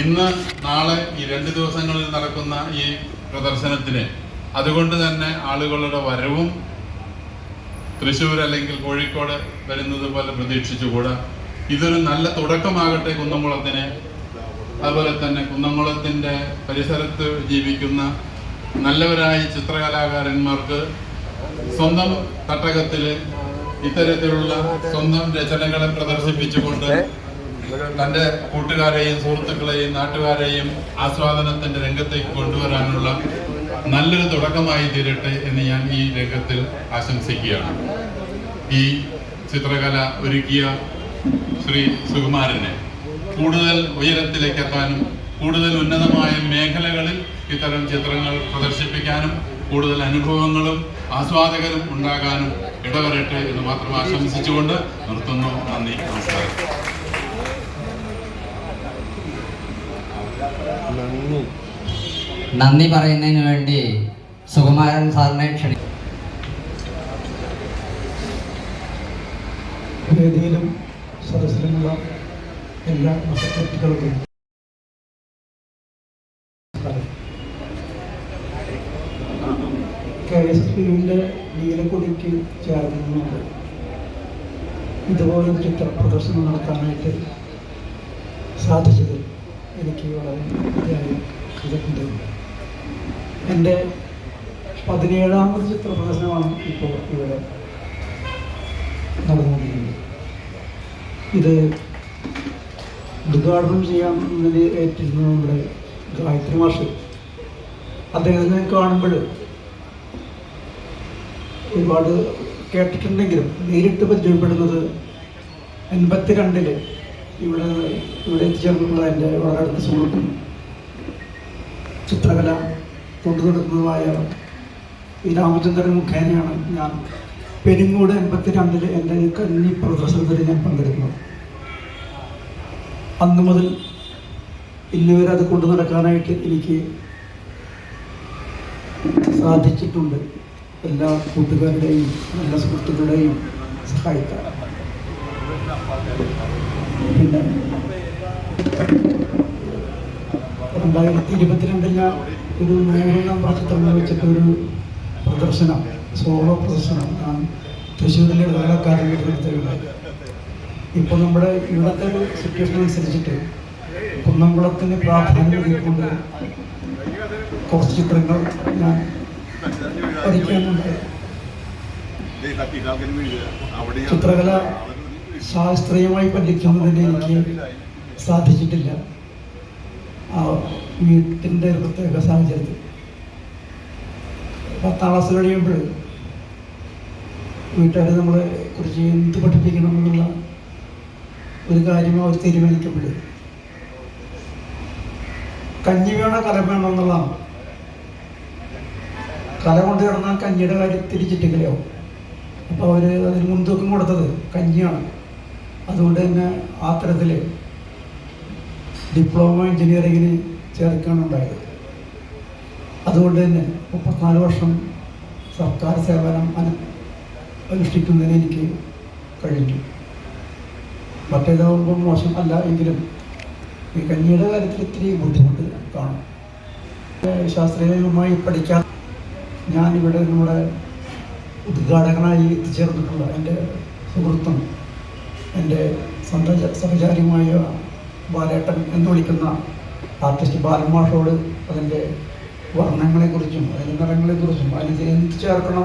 ഇന്ന് നാളെ ഈ രണ്ട് ദിവസങ്ങളിൽ നടക്കുന്ന ഈ പ്രദർശനത്തിന് അതുകൊണ്ട് തന്നെ ആളുകളുടെ വരവും തൃശ്ശൂർ അല്ലെങ്കിൽ കോഴിക്കോട് വരുന്നത് പോലെ പ്രതീക്ഷിച്ചുകൂടാ. ഇതൊരു നല്ല തുടക്കമാകട്ടെ കുന്നംകുളത്തിന്. അതുപോലെ തന്നെ കുന്നംകുളത്തിന്റെ പരിസരത്ത് ജീവിക്കുന്ന നല്ലവരായ ചിത്രകലാകാരന്മാർക്ക് സ്വന്തം തട്ടകത്തിൽ ഇത്തരത്തിലുള്ള സ്വന്തം രചനകളെ പ്രദർശിപ്പിച്ചുകൊണ്ട് തന്റെ കൂട്ടുകാരെയും സുഹൃത്തുക്കളെയും നാട്ടുകാരെയും ആസ്വാദനത്തിന്റെ രംഗത്തേക്ക് കൊണ്ടുവരാനുള്ള നല്ലൊരു തുടക്കമായി തീരട്ടെ എന്ന് ഞാൻ ഈ രംഗത്തിൽ ആശംസിക്കുകയാണ്. ഈ ചിത്രകല ഒരുക്കിയ ശ്രീ സുകുമാരനെ കൂടുതൽ ഉയരത്തിലേക്ക് എത്താനും കൂടുതൽ ഉന്നതമായ മേഖലകളിൽ ഇത്തരം ചിത്രങ്ങൾ പ്രദർശിപ്പിക്കാനും കൂടുതൽ അനുഭവങ്ങളും ആസ്വാദകരും ഉണ്ടാകാനും ഇടവരട്ടെ എന്ന് മാത്രം ആശംസിച്ചുകൊണ്ട് നിർത്തുന്നു. നന്ദി. നമസ്കാരം. നന്ദി പറയുന്നതിന് വേണ്ടി സുകുമാരൻ സാറിനെ ക്ഷണി വേദിയിലും സദസ്സിലുമുള്ള എല്ലാ ചിത്ര പ്രദർശനം നടത്താനായിട്ട് സാധിച്ചത് എനിക്ക് വളരെ കൃതജ്ഞതയുണ്ട് എന്റെ പതിനേഴാമത് ചിത്ര പ്രദർശനമാണ് ഇപ്പോൾ ഇവിടെ നടന്നുകൊണ്ടിരിക്കുന്നത്. ഇത് ഉദ്ഘാടനം ചെയ്യാൻ ഏറ്റിരുന്നത് നമ്മുടെ ഗായത്രി മാഷ്. അദ്ദേഹത്തിനെ കാണുമ്പോൾ ഒരുപാട് കേട്ടിട്ടുണ്ടെങ്കിലും നേരിട്ട് പരിചയപ്പെടുന്നത് എൺപത്തി രണ്ടിൽ ഇവിടെ ഇവിടെ എത്തിച്ചേർന്നിട്ടുള്ള എന്റെ വളരെ അടുത്ത സുഹൃത്തും ചിത്രകല കൊണ്ടു നടക്കുന്നതുമായ ഈ രാമചന്ദ്രൻ മുഖേനയാണ് ഞാൻ പെരിങ്ങോട് എൺപത്തിരണ്ടിൽ എന്റെ കന്നി പ്രദർശനത്തിൽ ഞാൻ പങ്കെടുക്കുന്നത്. അന്ന് മുതൽ ഇന്നുവരെ അത് കൊണ്ടു നടക്കാനായിട്ട് എനിക്ക് സാധിച്ചിട്ടുണ്ട്. എല്ലാ കൂട്ടുകാരുടെയും നല്ല സുഹൃത്തുക്കളുടെയും സഹായിക്കാൻ പിന്നെ രണ്ടായിരത്തി ഇരുപത്തിരണ്ടിലെ ഒരു നൂറാം വർഷത്തമ്മ വെച്ചിട്ട് ഒരു പ്രദർശനം സോളോ പ്രദർശനം ഞാൻ തൃശ്ശൂരിലെ അക്കാദമിയിൽ നടത്തുകയുണ്ടായി ഇപ്പോൾ നമ്മുടെ ഇവിടുത്തെ ഒരു സിറ്റുവേഷൻ അനുസരിച്ചിട്ട് കുന്നംകുളത്തിന് പ്രാധാന്യം നൽകിക്കൊണ്ട് കുറച്ച് ചിത്രങ്ങൾ ഞാൻ പഠിക്കാനുണ്ട് ചിത്രകല ശാസ്ത്രീയമായി പഠിക്കുന്നതിന് എനിക്ക് സാധിച്ചിട്ടില്ല. ആ വീട്ടിന്റെ പ്രത്യേക സാഹചര്യത്തിൽ. പത്താം ക്ലാസ് കഴിയുമ്പോൾ വീട്ടുകാർ നമ്മളെ കുറിച്ച് എന്ത് പഠിപ്പിക്കണം എന്നുള്ള ഒരു കാര്യം അവർ തീരുമാനിക്കുമ്പോൾ കഞ്ഞി വേണോ കല വേണോ എന്നുള്ളതാണ്. കല കൊണ്ട് കിടന്നാൽ കഞ്ഞിയുടെ കാര്യം തിരിച്ചിട്ടില്ലയോ? അപ്പോൾ അവർ അതിന് മുൻതൂക്കം കൊടുത്തത് കഞ്ഞിയാണ്. അതുകൊണ്ട് തന്നെ ആ തരത്തിൽ ഡിപ്ലോമ എഞ്ചിനീയറിങ്ങിന് ചേർക്കാനുണ്ടായത് അതുകൊണ്ട് തന്നെ മുപ്പത്തിനാല് വർഷം സർക്കാർ സേവനം അനു അനുഷ്ഠിക്കുന്നതിന് എനിക്ക് കഴിഞ്ഞു. മറ്റേതാകുമ്പോൾ മോശം അല്ല എങ്കിലും ഈ കഞ്ഞിയുടെ കാര്യത്തിൽ ഇത്തിരി ബുദ്ധിമുട്ട് കാണും. ശാസ്ത്രീയമായി പഠിക്കാൻ ഞാനിവിടെ നമ്മുടെ ഉദ്ഘാടകനായി എത്തിച്ചേർന്നിട്ടുള്ള എന്റെ സുഹൃത്തും എന്റെ സഹചാരിയുമായ ബാലേട്ടൻ എന്ന് വിളിക്കുന്ന ആർട്ടിസ്റ്റ് ബാലമാഷോട് അതിന്റെ വർണങ്ങളെക്കുറിച്ചും അതിന്റെ നിറങ്ങളെക്കുറിച്ചും അതിന് എന്ത് ചേർക്കണം.